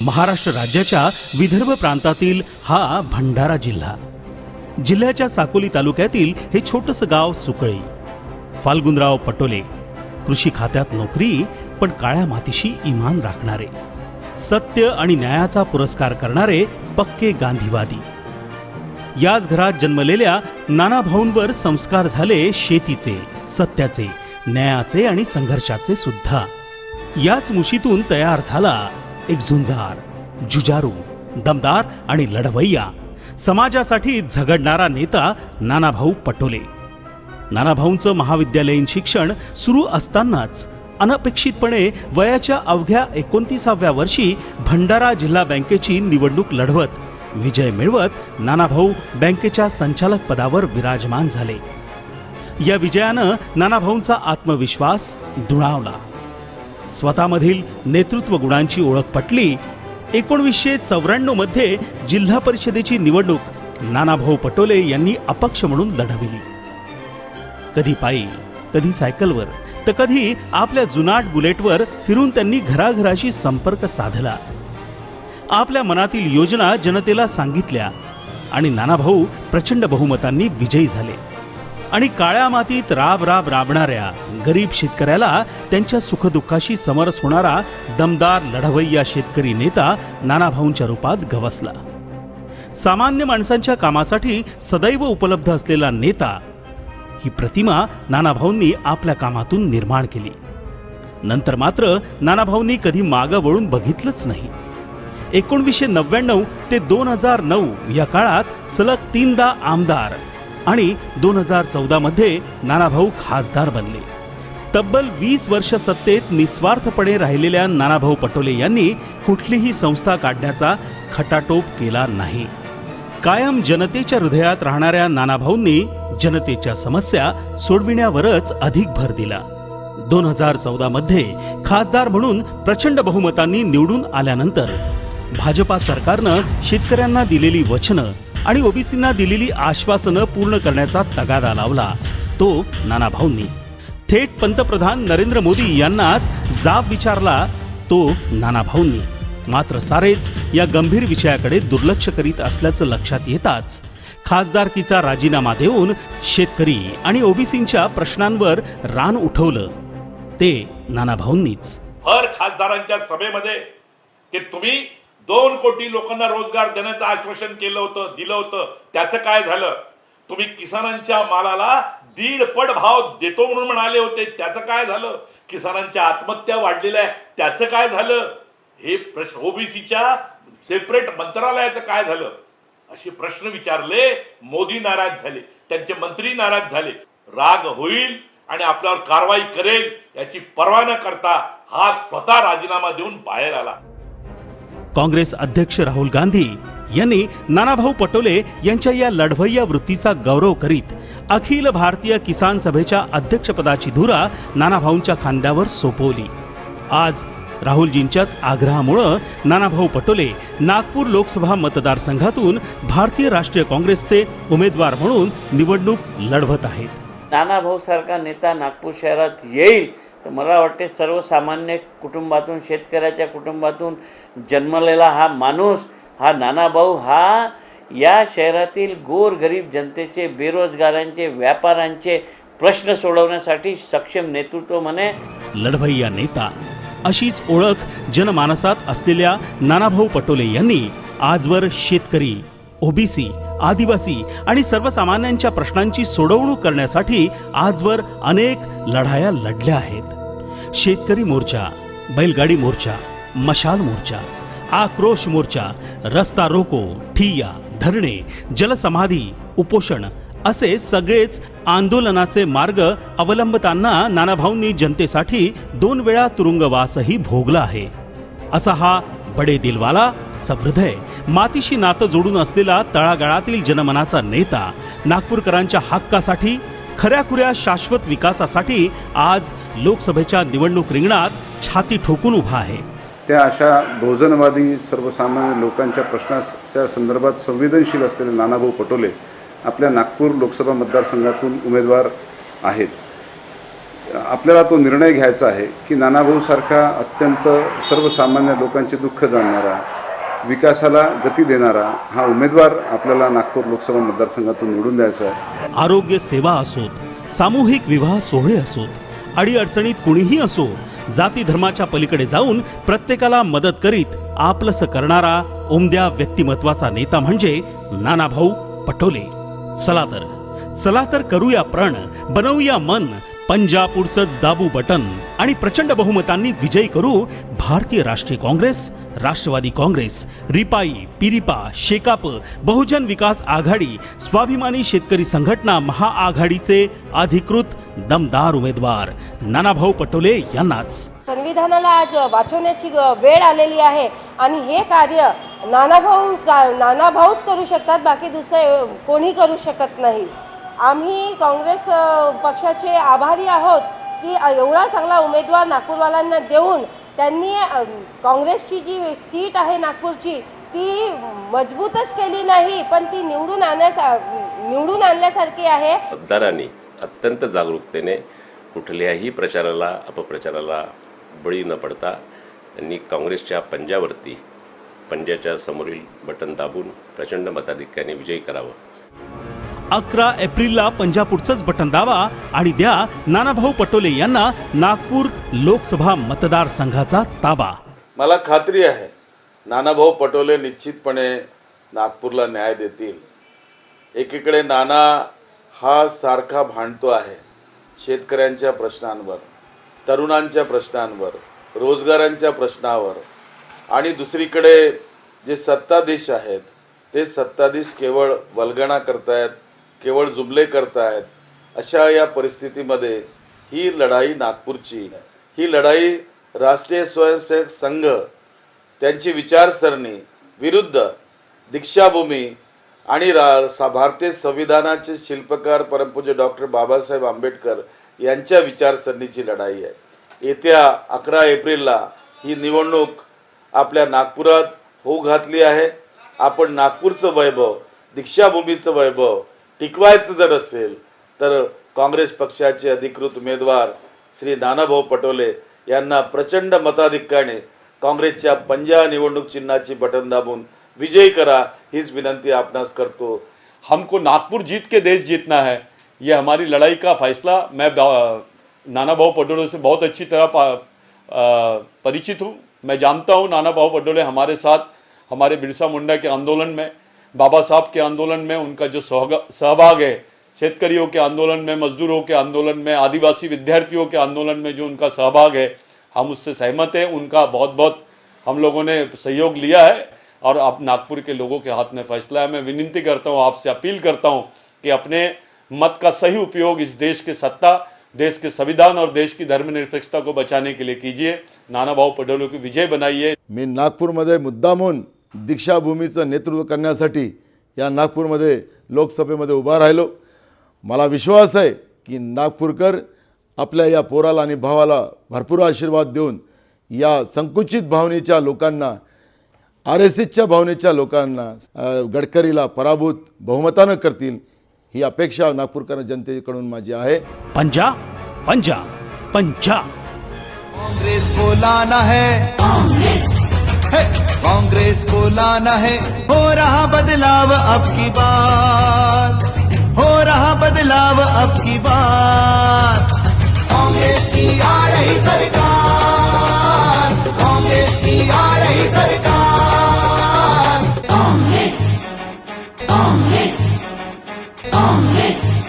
महाराष्ट्र राज्याच्या विदर्भ प्रांतातील हा भंडारा जिल्हा. जिल्ह्याच्या साकोली तालुक्यातील हे छोटस गाव सुकळी. फाल्गुनराव पटोले कृषी खात्यात नोकरी पण काळ्या मातीशी इमान राखणारे. सत्य आणि न्यायाचा पुरस्कार करणारे पक्के गांधीवादी. याच घरात जन्मलेल्या नानाभाऊंवर संस्कार झाले शेतीचे सत्याचे न्यायाचे आणि संघर्षाचे सुद्धा. याच मुशीतून तयार झाला एक झुंजार जुजारू दमदार आणि लढवय्या. समाजासाठी झगडणारा नेता नानाभाऊ पटोले. नानाभाऊंचं महाविद्यालयीन शिक्षण सुरू असतानाच अनपेक्षितपणे वयाच्या अवघ्या एकोणतीसाव्या वर्षी भंडारा जिल्हा बँकेची निवडणूक लढवत विजय मिळवत नानाभाऊ बँकेच्या संचालक पदावर विराजमान झाले. या विजयानं नानाभाऊंचा आत्मविश्वास दुणावला. स्वतःमधील नेतृत्व गुणांची ओळख पटली. एकोणवीसशे चौऱ्याण्णवमध्ये जिल्हा परिषदेची निवडणूक नानाभाऊ पटोले यांनी अपक्ष म्हणून लढविली. कधी पायी कधी सायकलवर तर कधी आपल्या जुनाट बुलेटवर फिरून त्यांनी घराघराशी संपर्क साधला. आपल्या मनातील योजना जनतेला सांगितल्या आणि नानाभाऊ प्रचंड बहुमतांनी विजयी झाले. आणि काळ्या मातीत राब राब राबणाऱ्या गरीब शेतकऱ्याला त्यांच्या सुखदुःखाशी समरस होणारा दमदार लढवय्या शेतकरी नेता नानाभाऊंच्या रूपात गवसला. सामान्य माणसांच्या कामासाठी सदैव उपलब्ध असलेला नेता ही प्रतिमा नानाभाऊंनी आपल्या कामातून निर्माण केली. नंतर मात्र नानाभाऊंनी कधी मागं वळून बघितलंच नाही. एकोणवीसशे नव्याण्णव ते दोन हजार नऊ या काळात सलग तीनदा आमदार आणि दोन हजार चौदा मध्ये नानाभाऊ खासदार बनले. तब्बल वीस वर्ष सत्तेत निस्वार्थपणे राहिलेल्या नानाभाऊ पटोले यांनी कुठलीही संस्था काढण्याचा खटाटोप केला नाही. कायम जनतेच्या हृदयात राहणाऱ्या नानाभाऊंनी जनतेच्या समस्या सोडविण्यावरच अधिक भर दिला. दोन हजार चौदा मध्ये खासदार म्हणून प्रचंड बहुमतांनी निवडून आल्यानंतर भाजपा सरकारनं शेतकऱ्यांना दिलेली वचनं आणि ओबीसींना दिलेली आश्वासनं पूर्ण करण्याचा तगादा लावला. तो नानाभाऊंनी. थेट पंतप्रधान नरेंद्र मोदी यांनाच जाब विचारला तो नानाभाऊंनी. मात्र सारेच या गंभीर विषयाकडे दुर्लक्ष करीत असल्याचं लक्षात येताच खासदारकीचा राजीनामा देऊन शेतकरी आणि ओबीसींच्या प्रश्नांवर रान उठवलं ते नानाभाऊंनीच. हर खासदारांच्या सभेमध्ये की तुम्ही दोन कोटी लोकांना रोजगार देण्याचं आश्वासन केलं होतं दिलं होतं. त्याचं काय झालं? तुम्ही किसानांच्या मालाला दीड पट भाव देतो म्हणून म्हणाले होते. त्याचं काय झालं? किसानांच्या आत्महत्या वाढलेल्या आहे त्याचं काय झालं? हे प्रश्न ओबीसीच्या सेपरेट मंत्रालयाचं काय झालं? असे प्रश्न विचारले मोदी नाराज झाले त्यांचे मंत्री नाराज झाले. राग होईल आणि आपल्यावर कारवाई करेल याची पर्वा न करता हा स्वतः राजीनामा देऊन बाहेर आला. काँग्रेस अध्यक्ष राहुल गांधी यांनी नानाभाऊ पटोले यांच्या या लढवय्या वृत्तीचा गौरव करीत अखिल भारतीय किसान सभेच्या अध्यक्षपदाची धुरा नानाभाऊंच्या खांद्यावर सोपवली. आज राहुलजींच्याच आग्रहामुळं नानाभाऊ पटोले नागपूर लोकसभा मतदारसंघातून भारतीय राष्ट्रीय काँग्रेसचे उमेदवार म्हणून निवडणूक लढवत आहेत. नानाभाऊ सारखा नेता नागपूर शहरात येईल. तर मला वाटते सर्वसामान्य कुटुंबातून शेतकऱ्याच्या कुटुंबातून जन्मलेला हा माणूस हा नानाभाऊ हा या शहरातील गोरगरीब जनतेचे बेरोजगारांचे व्यापाऱ्यांचे प्रश्न सोडवण्यासाठी सक्षम नेतृत्व म्हणे. लढवय्या नेता अशीच ओळख जनमानसात असलेल्या नानाभाऊ पटोले यांनी आजवर शेतकरी ओबीसी आदिवासी आणि सर्वसामान्यांच्या प्रश्नांची सोडवणूक करण्यासाठी आजवर अनेक लढाया लढल्या आहेत. शेतकरी मोर्चा बैलगाडी मोर्चा मशाल मोर्चा आक्रोश मोर्चा रस्ता रोको ठिय्या धरणे जलसमाधी उपोषण असे सगळेच आंदोलनाचे मार्ग अवलंबताना नानाभाऊंनी जनतेसाठी दोन वेळा तुरुंगवासही भोगला आहे. असा हा बडे दिलवाला सहृदय मातीशी नातं जोडून असलेला तळागाळातील जनमनाचा नेता नागपूरकरांच्या हक्कासाठी खऱ्याखुऱ्या शाश्वत विकासासाठी आज लोकसभेच्या निवडणूक रिंगणात छाती ठोकून उभा आहे. त्या अशा बहुजनवादी सर्वसामान्य लोकांच्या प्रश्नाच्या संदर्भात संवेदनशील असलेले नानाभाऊ पटोले आपल्या नागपूर लोकसभा मतदारसंघातून उमेदवार आहेत. आपल्याला तो निर्णय घ्यायचा आहे की नानाभाऊसारखा अत्यंत सर्वसामान्य लोकांचे दुःख जाणणारा विकासाला गती देणारा हा उमेदवार आपल्याला नागपूर लोकसभा मतदारसंघातून निवडून द्यायचा आहे. आरोग्य सेवा असोत सामूहिक विवाह सोहळे असोत अडीअडचणीत कुणीही असो जाती धर्माच्या पलीकडे जाऊन प्रत्येकाला मदत करीत आपलंस करणारा उमद्या व्यक्तिमत्वाचा नेता म्हणजे नानाभाऊ पटोले. चला तर चला तर करूया प्रण बनवूया मन पंजापूरचंच दाबू बटन आणि प्रचंड बहुमतांनी विजयी करू भारतीय राष्ट्रीय काँग्रेस राष्ट्रवादी काँग्रेस रिपाई पिरिपा शेकाप बहुजन विकास आघाडी स्वाभिमानी शेतकरी संघटना महाआघाडीचे अधिकृत दमदार उमेदवार नानाभाऊ पटोले यांनाच. संविधानाला आज वाचवण्याची वेळ आलेली आहे आणि हे कार्य नानाभाऊ सा- नानाभाऊच करू शकतात बाकी दुसरं कोणी करू शकत नाही. आम्ही काँग्रेस पक्षाचे आभारी आहोत की एवढा चांगला उमेदवार नागपूरवाल्यांना देऊन त्यांनी काँग्रेसची जी सीट आहे नागपूरची ती मजबूतच केली नाही पण ती निवडून आणण्यासा निवडून आणल्यासारखी आहे. मतदारांनी अत्यंत जागरूकतेने कुठल्याही प्रचाराला अपप्रचाराला बळी न पडता त्यांनी काँग्रेसच्या पंजावरती पंजाच्या समोरील बटन दाबून प्रचंड मताधिक्याने विजयी करावं. अकरा एप्रिलला पंजापूरचंच बटन दावा आणि द्या नानाभाऊ पटोले यांना नागपूर लोकसभा मतदारसंघाचा ताबा. मला खात्री आहे नानाभाऊ पटोले निश्चितपणे नागपूरला न्याय देतील. एकीकडे नाना हा सारखा भांडतो आहे शेतकऱ्यांच्या प्रश्नांवर तरुणांच्या प्रश्नांवर रोजगारांच्या प्रश्नावर आणि दुसरीकडे जे सत्ताधीश आहेत ते सत्ताधीश केवळ वल्गणा करतायत केवळ जुमले करतायत अशा या परिस्थितीमध्ये ही लढाई नागपूरची ही लढाई राष्ट्रीय स्वयंसेवक संघ त्यांची विचारसरणी विरुद्ध दीक्षाभूमी आणि रा सा भारतीय संविधानाचे शिल्पकार परमपूज्य डॉक्टर बाबासाहेब आंबेडकर यांच्या विचारसरणीची लढाई आहे. येत्या अकरा एप्रिलला ही निवडणूक आपल्या नागपुरात होऊ घातली आहे. आपण नागपूरचं वैभव दीक्षाभूमीचं वैभव टिकवायचं जर असेल तर काँग्रेस पक्षाचे अधिकृत उमेदवार श्री नानाभाऊ पटोले यांना प्रचंड मताधिक्याने काँग्रेसच्या पंजा निवडणूक चिन्हाची बटन दाबून विजयी करा हीच विनंती आपणास करतो. हमको नागपुर जीत के देश जीतना है. ये हमारी लड़ाई का फैसला. मैं बा- नाना भाऊ पटोले से बहुत अच्छी तरह पा- परिचित हूँ. मैं जानता हूँ नाना भाऊ पटोले हमारे साथ हमारे बिरसा मुंडा के आंदोलन में बाबा साहब के आंदोलन में, उनका जो सहभाग है, शेतकरियों के आंदोलन में, मजदूरों के आंदोलन में, आदिवासी विद्यार्थियों के आंदोलन में जो उनका सहभाग है, हम उससे सहमत हैं। उनका बहुत बहुत हम लोगों ने सहयोग लिया है और अब नागपुर के लोगों के हाथ में फैसला है। मैं विनती करता हूँ, आपसे अपील करता हूँ कि अपने मत का सही उपयोग इस देश के सत्ता, देश के संविधान और देश की धर्मनिरपेक्षता को बचाने के लिए कीजिए। नाना भाऊ पटोले की विजय बनाइए। मी नागपूरमध्ये मुद्दामून दीक्षाभूमीचं नेतृत्व करण्यासाठी या नागपूरमध्ये लोकसभेमध्ये उभा राहिलो. मला विश्वास आहे की नागपूरकर आपल्या या पोराला आणि भावाला भरपूर आशीर्वाद देऊन या संकुचित भावनेच्या लोकांना आर एस एसच्या भावनेच्या लोकांना गडकरीला पराभूत बहुमतानं करतील ही अपेक्षा नागपूरकर जनतेकडून माझी आहे. पंजा पंजा पंजा. कांग्रेस को लाना है. कांग्रेस. कांग्रेस को लाना है, हो रहा बदलाव अब की बार हो रहा बदलाव अब की बार कांग्रेस की आ रही सरकार, कांग्रेस की आ रही सरकार। कांग्रेस कांग्रेस Congress.